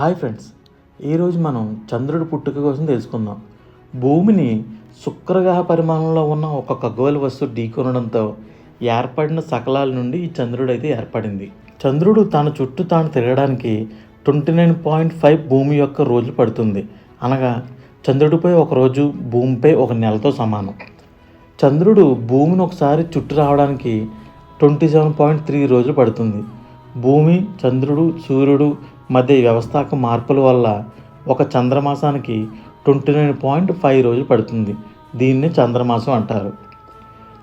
Hi friends. ఈరోజు మనం చంద్రుడి పుట్టుక కోసం తెలుసుకుందాం. భూమిని శుక్రగ్రహ పరిమాణంలో ఉన్న ఒక ఖగోళ వస్తువు ఢీకొనడంతో ఏర్పడిన సకలాల నుండి ఈ చంద్రుడు అయితే ఏర్పడింది. చంద్రుడు తన చుట్టూ తాను తిరగడానికి ట్వంటీ నైన్ పాయింట్ ఫైవ్ భూమి యొక్క రోజులు పడుతుంది. అనగా చంద్రుడిపై ఒక రోజు భూమిపై ఒక నెలతో సమానం. చంద్రుడు భూమిని ఒకసారి చుట్టూ రావడానికి ట్వంటీ సెవెన్ పాయింట్ త్రీ రోజులు పడుతుంది. భూమి చంద్రుడు సూర్యుడు మధ్య వ్యవస్థాపక మార్పుల వల్ల ఒక చంద్రమాసానికి ట్వంటీ నైన్ పాయింట్ ఫైవ్ రోజులు పడుతుంది. దీన్ని చంద్రమాసం అంటారు.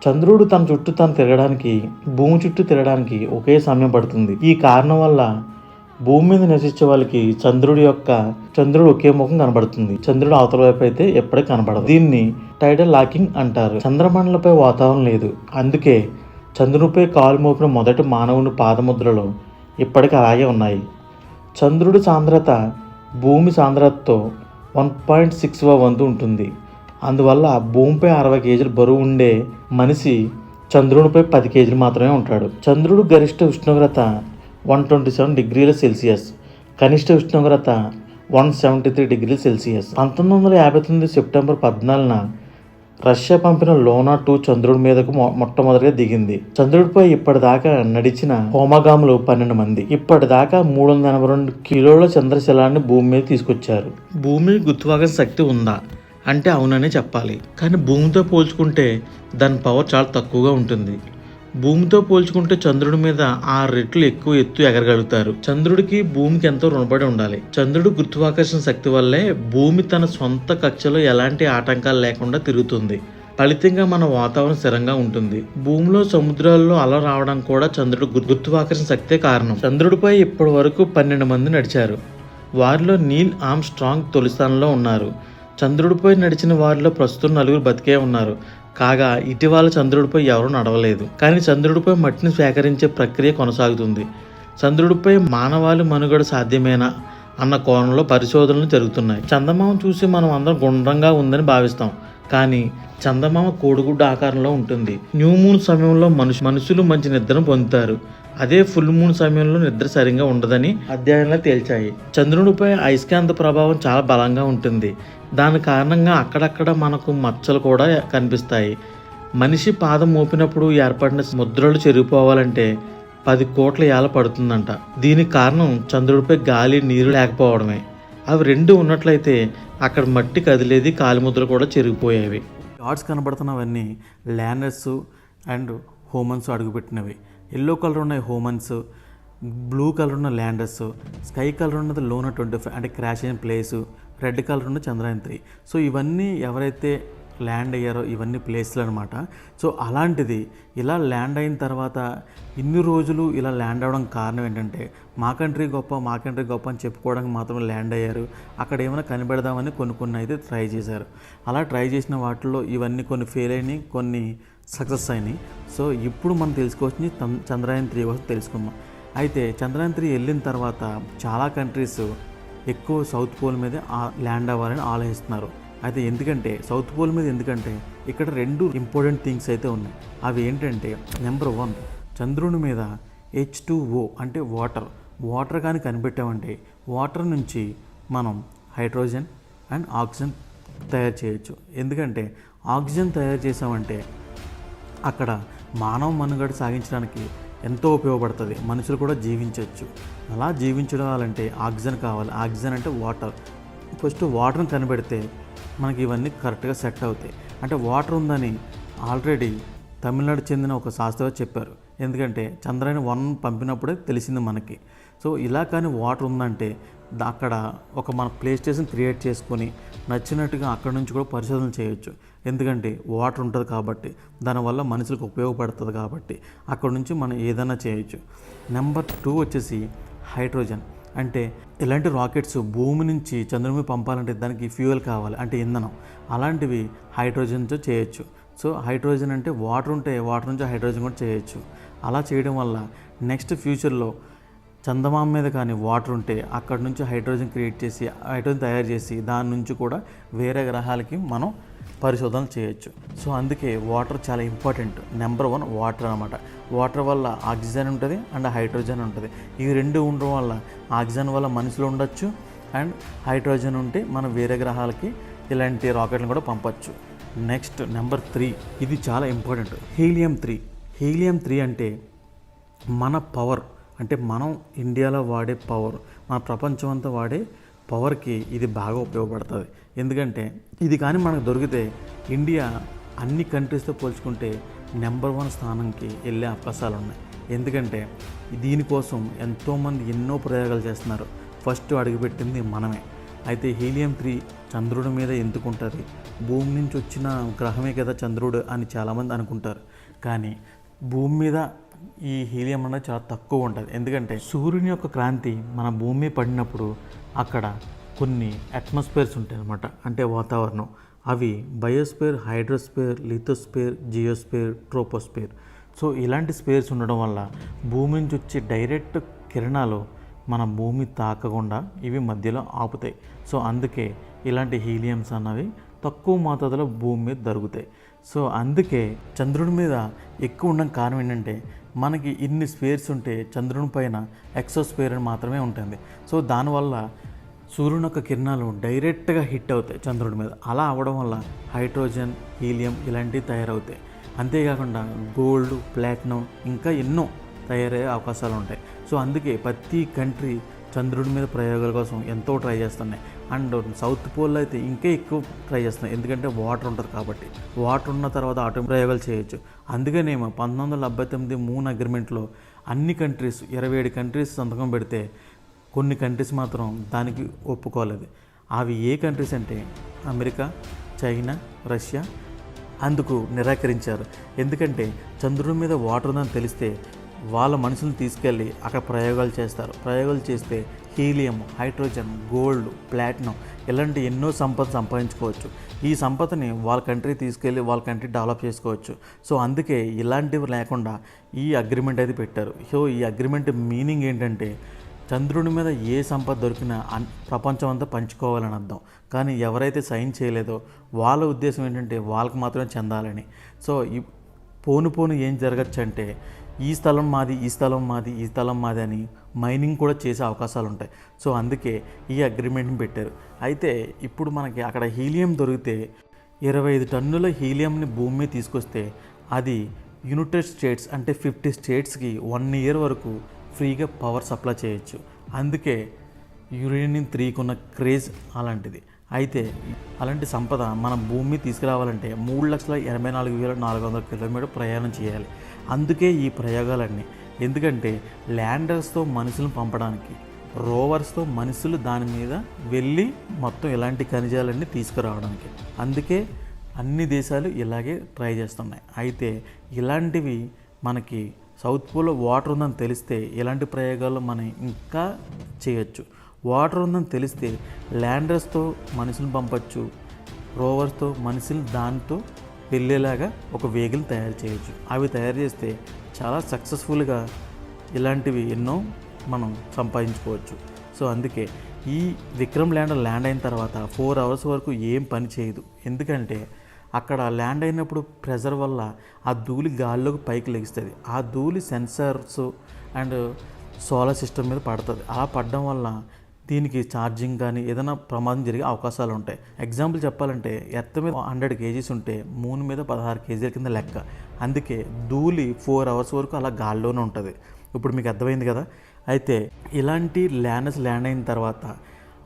చంద్రుడు తన చుట్టూ తను తిరగడానికి భూమి చుట్టూ తిరగడానికి ఒకే సమయం పడుతుంది. ఈ కారణం వల్ల భూమి మీద నివసించే వాళ్ళకి చంద్రుడి యొక్క చంద్రుడు ఒకే ముఖం కనబడుతుంది. చంద్రుడు అవతల వైపు అయితే ఎప్పటికీ కనబడదు. దీన్ని టైడల్ లాకింగ్ అంటారు. చంద్రమండలపై వాతావరణం లేదు. అందుకే చంద్రునిపై కాలు మోపిన మొదటి మానవుని పాదముద్రలు ఇప్పటికీ అలాగే ఉన్నాయి. చంద్రుడి సాంద్రత భూమి సాంద్రతతో వన్ పాయింట్ సిక్స్ వంతు ఉంటుంది. అందువల్ల భూమిపై అరవై కేజీలు బరువు ఉండే మనిషి చంద్రునిపై పది కేజీలు మాత్రమే ఉంటాడు. చంద్రుడు గరిష్ట ఉష్ణోగ్రత వన్ ట్వంటీ సెవెన్ డిగ్రీల సెల్సియస్ కనిష్ట ఉష్ణోగ్రత వన్ సెవెంటీ త్రీ డిగ్రీల సెల్సియస్. పంతొమ్మిది వందల యాభై తొమ్మిది సెప్టెంబర్ పద్నాలుగున రష్యా పంపిన లోనా టూ చంద్రుడి మీదకు మొట్టమొదటిగా దిగింది. చంద్రుడిపై ఇప్పటిదాకా నడిచిన హోమగాములు పన్నెండు మంది. ఇప్పటిదాకా మూడు వందల ఎనభై రెండు కిలోల చంద్రశిలాన్ని భూమి మీద తీసుకొచ్చారు. భూమి గుర్తువాగ శక్తి ఉందా? అంటే అవుననే చెప్పాలి. కానీ భూమితో పోల్చుకుంటే దాని పవర్ చాలా తక్కువగా ఉంటుంది. భూమితో పోల్చుకుంటే చంద్రుడి మీద ఆరు రెట్లు ఎక్కువ ఎత్తు ఎగరగలుగుతారు. చంద్రుడికి భూమికి ఎంతో రుణపడి ఉండాలి. చంద్రుడు గురుత్వాకర్షణ శక్తి వల్లే భూమి తన సొంత కక్షలో ఎలాంటి ఆటంకాలు లేకుండా తిరుగుతుంది. ఫలితంగా మన వాతావరణం స్థిరంగా ఉంటుంది. భూమిలో సముద్రాల్లో అల రావడం కూడా చంద్రుడు గురుత్వాకర్షణ శక్తే కారణం. చంద్రుడిపై ఇప్పటి వరకు పన్నెండు మంది నడిచారు. వారిలో నీల్ ఆమ్ స్ట్రాంగ్ తొలి స్థానంలో ఉన్నారు. చంద్రుడిపై నడిచిన వారిలో ప్రస్తుతం నలుగురు బతికే ఉన్నారు. కాగా ఇటీవల చంద్రుడిపై ఎవరూ నడవలేదు. కానీ చంద్రుడిపై మట్టిని సేకరించే ప్రక్రియ కొనసాగుతుంది. చంద్రుడిపై మానవాళి మనుగడ సాధ్యమేనా అన్న కోణంలో పరిశోధనలు జరుగుతున్నాయి. చందమామ చూసి మనం అందరం గుండ్రంగా ఉందని భావిస్తాం. కానీ చందమామ కోడిగుడ్డ ఆకారంలో ఉంటుంది. న్యూ మూన్ సమయంలో మనుషు మనుషులు మంచి నిద్రను పొందుతారు. అదే ఫుల్ మూన్ సమయంలో నిద్ర సరిగా ఉండదని అధ్యయనాలు తేల్చాయి. చంద్రుడిపై అయస్కాంత ప్రభావం చాలా బలంగా ఉంటుంది. దాని కారణంగా అక్కడక్కడ మనకు మచ్చలు కూడా కనిపిస్తాయి. మనిషి పాదం మోపినప్పుడు ఏర్పడిన ముద్రలు చెరిగిపోవాలంటే పది కోట్ల ఏళ్ళ పడుతుందంట. దీనికి కారణం చంద్రుడిపై గాలి నీరు లేకపోవడమే. అవి రెండు ఉన్నట్లయితే అక్కడ మట్టి కదిలేది కాలిముద్రలు కూడా చెరిగిపోయేవి. డాట్స్ కనబడుతున్నవన్నీ ల్యాండర్స్ అండ్ హోమన్స్ అడుగుపెట్టినవి. ఎల్లో కలర్ ఉన్నాయి హోమన్స్ బ్లూ కలర్ ఉన్న ల్యాండర్స్ స్కై కలర్ ఉన్నది లోన ట్వంటీ ఫైవ్ అంటే క్రాష్ అయిన ప్లేసు రెడ్ కలర్ ఉన్న చంద్రయాన్ త్రీ సో ఇవన్నీ ఎవరైతే ల్యాండ్ అయ్యారో ఇవన్నీ ప్లేస్లు అనమాట సో అలాంటిది ఇలా ల్యాండ్ అయిన తర్వాత ఇన్ని రోజులు ఇలా ల్యాండ్ అవ్వడం కారణం ఏంటంటే మా కంట్రీ గొప్ప మా కంట్రీ గొప్ప అని చెప్పుకోవడానికి మాత్రమే ల్యాండ్ అయ్యారు. అక్కడ ఏమైనా కనిపెడదామని కొన్ని కొన్ని అయితే ట్రై చేశారు. అలా ట్రై చేసిన వాటిల్లో ఇవన్నీ కొన్ని ఫెయిల్ అయినాయి కొన్ని సక్సెస్ అయినాయి. సో ఇప్పుడు మనం తెలుసుకోవచ్చింది చంద్రయాన్ త్రీ కోసం తెలుసుకుందాం. అయితే చంద్రయాన్ త్రీ వెళ్ళిన తర్వాత చాలా కంట్రీస్ ఎక్కువ సౌత్ పోల్ మీద ల్యాండ్ అవ్వాలని ఆలోచిస్తున్నారు. అయితే ఎందుకంటే సౌత్ పోల్ మీద ఎందుకంటే ఇక్కడ రెండు ఇంపార్టెంట్ థింగ్స్ అయితే ఉన్నాయి. అవి ఏంటంటే నెంబర్ వన్ చంద్రుని మీద హెచ్ టూ ఓ అంటే వాటర్ వాటర్ కానీ కనిపెట్టామంటే వాటర్ నుంచి మనం హైడ్రోజన్ అండ్ ఆక్సిజన్ తయారు చేయొచ్చు. ఎందుకంటే ఆక్సిజన్ తయారు చేసామంటే అక్కడ మానవ మనుగడ సాగించడానికి ఎంతో ఉపయోగపడుతుంది. మనుషులు కూడా జీవించవచ్చు. అలా జీవించడాలంటే ఆక్సిజన్ కావాలి. ఆక్సిజన్ అంటే వాటర్. ఫస్ట్ వాటర్ని కనిపెడితే మనకి ఇవన్నీ కరెక్ట్గా సెట్ అవుతాయి. అంటే వాటర్ ఉందని ఆల్రెడీ తమిళనాడు చెందిన ఒక శాస్త్రవేత్త చెప్పారు. ఎందుకంటే చంద్రయాన్ వన్ పంపినప్పుడే తెలిసింది మనకి. సో ఇలా కానీ వాటర్ ఉందంటే అక్కడ ఒక మన ప్లే స్టేషన్ క్రియేట్ చేసుకొని నచ్చినట్టుగా అక్కడ నుంచి కూడా పరిశోధన చేయొచ్చు. ఎందుకంటే వాటర్ ఉంటుంది కాబట్టి దానివల్ల మనుషులకు ఉపయోగపడుతుంది కాబట్టి అక్కడ నుంచి మనం ఏదైనా చేయొచ్చు. నెంబర్ టూ వచ్చేసి హైడ్రోజన్. అంటే ఇలాంటి రాకెట్స్ భూమి నుంచి చంద్రుని పంపాలంటే దానికి ఫ్యూయల్ కావాలి అంటే ఇంధనం. అలాంటివి హైడ్రోజన్తో చేయొచ్చు. సో హైడ్రోజన్ అంటే వాటర్ ఉంటే వాటర్ నుంచి హైడ్రోజన్ కూడా చేయొచ్చు. అలా చేయడం వల్ల నెక్స్ట్ ఫ్యూచర్లో చందమామ మీద కానీ వాటర్ ఉంటే అక్కడ నుంచి హైడ్రోజన్ క్రియేట్ చేసి హైడ్రోజన్ తయారు చేసి దాని నుంచి కూడా వేరే గ్రహాలకి మనం పరిశోధనలు చేయొచ్చు. సో అందుకే వాటర్ చాలా ఇంపార్టెంట్. నెంబర్ వన్ వాటర్ అనమాట వాటర్ వల్ల ఆక్సిజన్ ఉంటుంది అండ్ హైడ్రోజన్ ఉంటుంది. ఈ రెండు ఉండడం వల్ల ఆక్సిజన్ వల్ల మనుషులు ఉండొచ్చు అండ్ హైడ్రోజన్ ఉంటే మనం వేరే గ్రహాలకి ఇలాంటి రాకెట్లను కూడా పంపచ్చు. నెక్స్ట్ నెంబర్ త్రీ ఇది చాలా important. Helium three. Helium three అంటే మన పవర్ అంటే మనం ఇండియాలో వాడే పవర్ మన ప్రపంచం అంతా వాడే పవర్కి ఇది బాగా ఉపయోగపడుతుంది. ఎందుకంటే ఇది కానీ మనకు దొరికితే ఇండియా అన్ని కంట్రీస్తో పోల్చుకుంటే నెంబర్ వన్ స్థానంకి వెళ్ళే అవకాశాలు ఉన్నాయి. ఎందుకంటే దీనికోసం ఎంతోమంది ఎన్నో ప్రయోగాలు చేస్తున్నారు. ఫస్ట్ అడుగుపెట్టింది మనమే. అయితే హీలియం త్రీ చంద్రుడి మీద ఎందుకు ఉంటుంది? భూమి నుంచి వచ్చిన గ్రహమే కదా చంద్రుడు అని చాలామంది అనుకుంటారు. కానీ భూమి మీద ఈ హీలియం అనేది చాలా తక్కువ ఉంటుంది. ఎందుకంటే సూర్యుని యొక్క క్రాంతి మన భూమి పడినప్పుడు అక్కడ కొన్ని అట్మాస్ఫియర్స్ ఉంటాయి అన్నమాట. అంటే వాతావరణం. అవి biosphere hydrosphere lithosphere geosphere troposphere so ఇలాంటి స్పేర్స్ ఉండడం వల్ల భూమి నుంచి వచ్చే డైరెక్ట్ కిరణాలు మన భూమి తాకకుండా ఇవి మధ్యలో ఆపుతాయి. సో అందుకే ఇలాంటి హీలియమ్స్ అన్నవి తక్కువ మోతాదులో భూమి మీద దొరుకుతాయి. సో అందుకే చంద్రుడి మీద ఎక్కువ ఉండడం కారణం ఏంటంటే మనకి ఇన్ని స్పేర్స్ ఉంటే చంద్రుని పైన ఎక్సోస్పేర్ అని మాత్రమే ఉంటుంది. సో దానివల్ల సూర్యుని యొక్క కిరణాలు డైరెక్ట్గా హిట్ అవుతాయి చంద్రుడి మీద. అలా అవ్వడం వల్ల హైడ్రోజన్ హీలియం ఇలాంటివి తయారవుతాయి. అంతేకాకుండా గోల్డ్ ప్లాటినం ఇంకా ఎన్నో తయారయ్యే అవకాశాలు ఉంటాయి. సో అందుకే ప్రతి కంట్రీ చంద్రుడి మీద ప్రయోగాల కోసం ఎంతో ట్రై చేస్తున్నాయి. అండ్ సౌత్ పోల్లో అయితే ఇంకా ఎక్కువ ట్రై చేస్తున్నాయి. ఎందుకంటే వాటర్ ఉంటుంది కాబట్టి. వాటర్ ఉన్న తర్వాత ఆటో ప్రయోగాలు చేయొచ్చు. అందుకనేమో పంతొమ్మిది వందల డెబ్బై తొమ్మిది మూన్ అగ్రిమెంట్లో అన్ని కంట్రీస్ ఇరవై ఏడు కంట్రీస్ సంతకం పెడితే కొన్ని కంట్రీస్ మాత్రం దానికి ఒప్పుకోలేదు. అవి ఏ కంట్రీస్ అంటే అమెరికా చైనా రష్యా అందుకు నిరాకరించారు. ఎందుకంటే చంద్రుడి మీద వాటర్ ఉందని తెలిస్తే వాళ్ళ మనుషులను తీసుకెళ్ళి అక్కడ ప్రయోగాలు చేస్తారు. ప్రయోగాలు చేస్తే హీలియం హైడ్రోజన్ గోల్డ్ ప్లాటినం ఇలాంటి ఎన్నో సంపద సంపాదించుకోవచ్చు. ఈ సంపదని వాళ్ళ కంట్రీ తీసుకెళ్ళి వాళ్ళ కంట్రీ డెవలప్ చేసుకోవచ్చు. సో అందుకే ఇలాంటివి లేకుండా ఈ అగ్రిమెంట్ అయితే పెట్టారు. సో ఈ అగ్రిమెంట్ మీనింగ్ ఏంటంటే చంద్రుడి మీద ఏ సంపద దొరికినా అన్ ప్రపంచం అంతా పంచుకోవాలని అర్థం. కానీ ఎవరైతే సైన్ చేయలేదో వాళ్ళ ఉద్దేశం ఏంటంటే వాళ్ళకి మాత్రమే చెందాలని. సో ఈ పోను పోను ఏం జరగచ్చు అంటే ఈ స్థలం మాది ఈ స్థలం మాది ఈ స్థలం మాది అని మైనింగ్ కూడా చేసే అవకాశాలు ఉంటాయి. సో అందుకే ఈ అగ్రిమెంట్ని పెట్టారు. అయితే ఇప్పుడు మనకి అక్కడ హీలియం దొరికితే ఇరవై ఐదు టన్నుల హీలియంని భూమి మీద తీసుకొస్తే అది యునైటెడ్ స్టేట్స్ అంటే ఫిఫ్టీ స్టేట్స్కి వన్ ఇయర్ వరకు ఫ్రీగా పవర్ సప్లై చేయొచ్చు. అందుకే యురేనియం త్రీకి ఉన్న క్రేజ్ అలాంటిది. అయితే అలాంటి సంపద మన భూమి తీసుకురావాలంటే మూడు లక్షల ఎనభై నాలుగు వేల నాలుగు వందల కిలోమీటర్ ప్రయాణం చేయాలి. అందుకే ఈ ప్రయోగాలన్నీ. ఎందుకంటే ల్యాండర్స్తో మనుషులను పంపడానికి రోవర్స్తో మనుషులు దాని మీద వెళ్ళి మొత్తం ఇలాంటి ఖనిజాలన్నీ తీసుకురావడానికి. అందుకే అన్ని దేశాలు ఇలాగే ట్రై చేస్తున్నాయి. అయితే ఇలాంటివి మనకి సౌత్ పోల్లో వాటర్ ఉందని తెలిస్తే ఇలాంటి ప్రయోగాలు మనం ఇంకా చేయొచ్చు. వాటర్ ఉందని తెలిస్తే ల్యాండర్స్తో మనుషులు పంపచ్చు రోవర్స్తో మనుషులు దానితో వెళ్ళేలాగా ఒక వెహికల్ తయారు చేయొచ్చు. అవి తయారు చేస్తే చాలా సక్సెస్ఫుల్గా ఇలాంటివి ఎన్నో మనం సంపాదించుకోవచ్చు. సో అందుకే ఈ విక్రమ్ ల్యాండర్ ల్యాండ్ అయిన తర్వాత ఫోర్ అవర్స్ వరకు ఏం పని చేయదు. ఎందుకంటే అక్కడ ల్యాండ్ అయినప్పుడు ప్రెజర్ వల్ల ఆ ధూళి గాల్లోకి పైకి లెగిస్తుంది. ఆ ధూళి సెన్సార్స్ అండ్ సోలార్ సిస్టమ్ మీద పడుతుంది. అలా పడడం వల్ల దీనికి ఛార్జింగ్ కానీ ఏదైనా ప్రమాదం జరిగే అవకాశాలు ఉంటాయి. ఎగ్జాంపుల్ చెప్పాలంటే ఎత్త మీద హండ్రెడ్ కేజీస్ ఉంటే మూన్ మీద పదహారు కేజీల కింద లెక్క. అందుకే ధూళి ఫోర్ అవర్స్ వరకు అలా గాల్లోనే ఉంటుంది. ఇప్పుడు మీకు అర్థమైంది కదా? అయితే ఇలాంటి ల్యాండర్స్ ల్యాండ్ అయిన తర్వాత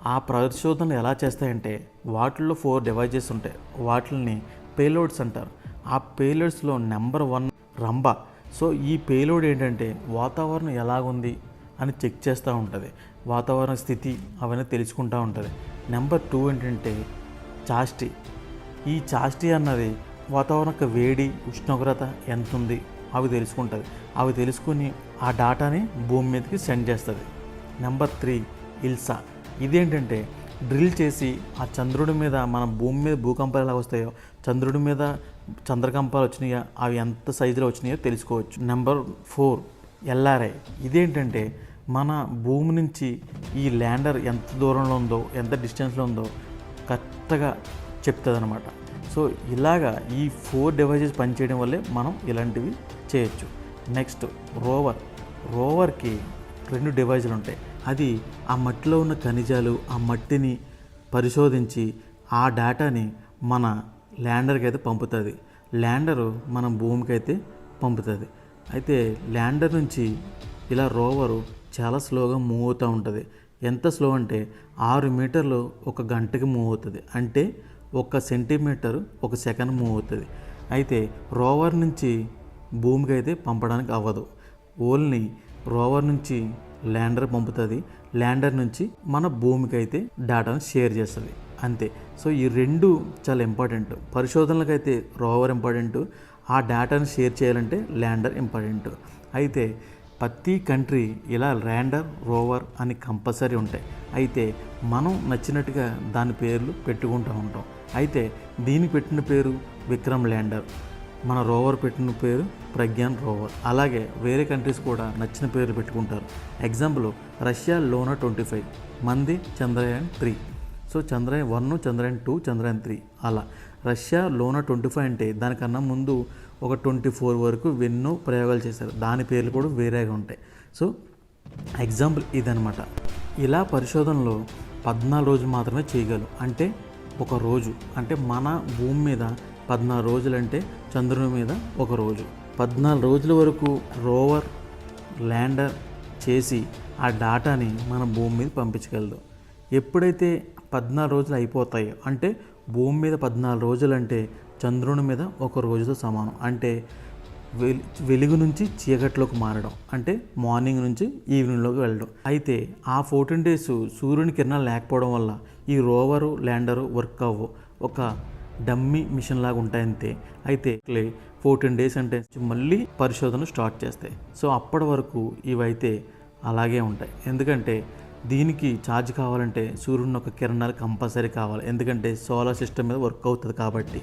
ఆ పరిశోధనలు ఎలా చేస్తాయంటే వాటిల్లో ఫోర్ డివైజెస్ ఉంటాయి. వాటిని పేలోడ్స్ అంటారు. ఆ పేలోడ్స్లో నెంబర్ వన్ రంబ సో ఈ పేలోడ్ ఏంటంటే వాతావరణం ఎలాగుంది? అని చెక్ చేస్తూ ఉంటుంది. వాతావరణ స్థితి అవన్నీ తెలుసుకుంటూ ఉంటుంది. నెంబర్ టూ ఏంటంటే చాష్టి. ఈ చాష్టి అన్నది వాతావరణ యొక్క వేడి ఉష్ణోగ్రత ఎంత ఉంది అవి తెలుసుకుంటుంది. అవి తెలుసుకుని ఆ డాటాని భూమి మీదకి సెండ్ చేస్తుంది. Number three ILSA. ఇదేంటంటే డ్రిల్ చేసి ఆ చంద్రుడి మీద మన భూమి మీద భూకంపాలు ఎలా వస్తాయో చంద్రుడి మీద చంద్రకంపాలు వచ్చినాయో అవి ఎంత సైజులో వచ్చినాయో తెలుసుకోవచ్చు. Number four LRI. ఇదేంటంటే మన భూమి నుంచి ఈ ల్యాండర్ ఎంత దూరంలో ఉందో ఎంత డిస్టెన్స్లో ఉందో కరెక్ట్గా చెప్తుంది అనమాట సో ఇలాగా ఈ ఫోర్ డివైజెస్ పనిచేయడం వల్లే మనం ఇలాంటివి చేయొచ్చు. Next rover. రోవర్కి రెండు డివైజులు ఉంటాయి. అది ఆ మట్టిలో ఉన్న ఖనిజాలు ఆ మట్టిని పరిశోధించి ఆ డేటాని మన ల్యాండర్కి అయితే పంపుతుంది. ల్యాండరు మన భూమికి అయితే పంపుతుంది. అయితే ల్యాండర్ నుంచి ఇలా రోవరు చాలా స్లోగా మూవ్ అవుతూ ఉంటుంది. ఎంత స్లో అంటే ఆరు మీటర్లు ఒక గంటకి మూవ్ అవుతుంది. అంటే ఒక సెంటీమీటర్ ఒక సెకండ్ మూవ్ అవుతుంది. అయితే రోవర్ నుంచి భూమికి అయితే పంపడానికి అవ్వదు. ఓన్లీ రోవర్ నుంచి ల్యాండర్ పంపుతుంది. ల్యాండర్ నుంచి మన భూమికి అయితే డేటాను షేర్ చేస్తుంది. అంతే. సో ఈ రెండు చాలా ఇంపార్టెంట్. పరిశోధనలకైతే rover important. ఆ డేటాను షేర్ చేయాలంటే ల్యాండర్ ఇంపార్టెంట్. అయితే ప్రతి కంట్రీ ఇలా ల్యాండర్ రోవర్ అని కంపల్సరీ ఉంటాయి. అయితే మనం నచ్చినట్టుగా దాని పేర్లు పెట్టుకుంటూ ఉంటాం. అయితే దీనికి పెట్టిన పేరు విక్రమ్ ల్యాండర్ మన రోవర్ పెట్టిన పేరు ప్రజ్ఞాన్ రోవర్. అలాగే వేరే కంట్రీస్ కూడా నచ్చిన పేర్లు పెట్టుకుంటారు. Example Russia Luna twenty five మంది Chandrayaan three. So Chandrayaan one Chandrayaan two Chandrayaan three. అలా రష్యా లోనా ట్వంటీ ఫైవ్ అంటే దానికన్నా ముందు ఒక ట్వంటీ ఫోర్ వరకు ఎన్నో ప్రయోగాలు చేశారు. దాని పేర్లు కూడా వేరేగా ఉంటాయి. సో ఎగ్జాంపుల్ ఇదనమాట ఇలా పరిశోధనలో పద్నాలుగు రోజులు మాత్రమే చేయగలరు అంటే ఒక రోజు. అంటే మన భూమి మీద పద్నాలుగు రోజులు అంటే చంద్రుని మీద ఒక రోజు. పద్నాలుగు రోజుల వరకు రోవర్ ల్యాండర్ చేసి ఆ డాటాని మన భూమి మీద పంపించగలదు. ఎప్పుడైతే పద్నాలుగు రోజులు అయిపోతాయో అంటే భూమి మీద పద్నాలుగు రోజులు అంటే చంద్రుని మీద ఒక రోజుతో సమానం. అంటే వెలుగు నుంచి చీకట్లోకి మారడం. అంటే మార్నింగ్ నుంచి ఈవినింగ్లోకి వెళ్ళడం. అయితే ఆ ఫోర్టీన్ డేస్ సూర్యుని కిరణాలు లేకపోవడం వల్ల ఈ రోవరు ల్యాండరు వర్క్ అవ్వు. ఒక డమ్మీ మిషన్ లాగా ఉంటాయంతే అయితే ఫోర్టీన్ డేస్ అంటే మళ్ళీ పరిశోధన స్టార్ట్ చేస్తాయి. సో అప్పటి వరకు ఇవైతే అలాగే ఉంటాయి. ఎందుకంటే దీనికి ఛార్జ్ కావాలంటే సూర్యుని ఒక కిరణాలు కంపల్సరీ కావాలి. ఎందుకంటే సోలార్ సిస్టమ్ మీద వర్క్ అవుతుంది కాబట్టి.